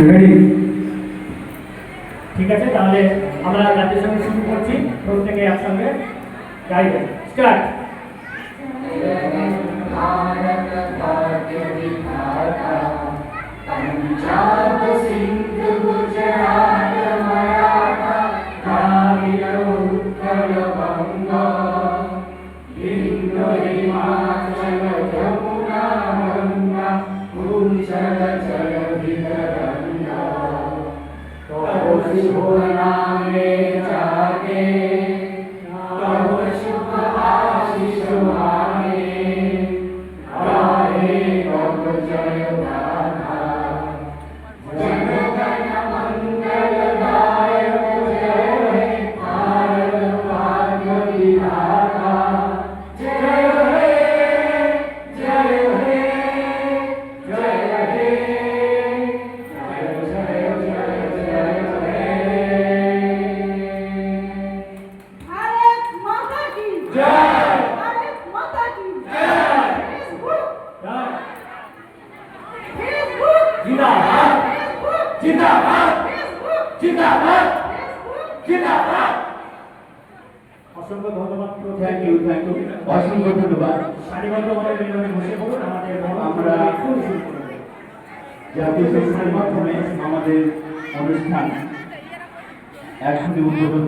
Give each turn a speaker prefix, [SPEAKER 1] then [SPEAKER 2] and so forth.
[SPEAKER 1] Ready
[SPEAKER 2] ঠিক আছে তাহলে আমরা জাতীয় সঙ্গে শুরু করছি প্রত্যেকে একসঙ্গে গাইবেন স্টার্ট
[SPEAKER 3] पंजाब सिंध गुजरात मराठा द्राविड उत्कल बंग हिंद तब शुभ
[SPEAKER 2] অসংখ্য ধন্যবাদ
[SPEAKER 1] থ্যাংক ইউ থ্যাংক ইউ অসংখ্য ধন্যবাদ।
[SPEAKER 2] সারিবদ্ধভাবে বিনোদনে বসে পড়ুন আমাদের
[SPEAKER 1] আমরা
[SPEAKER 2] এখন
[SPEAKER 1] জাতীয় সংস্থার মাধ্যমে আমাদের অনুষ্ঠান একসাথে উদ্বোধন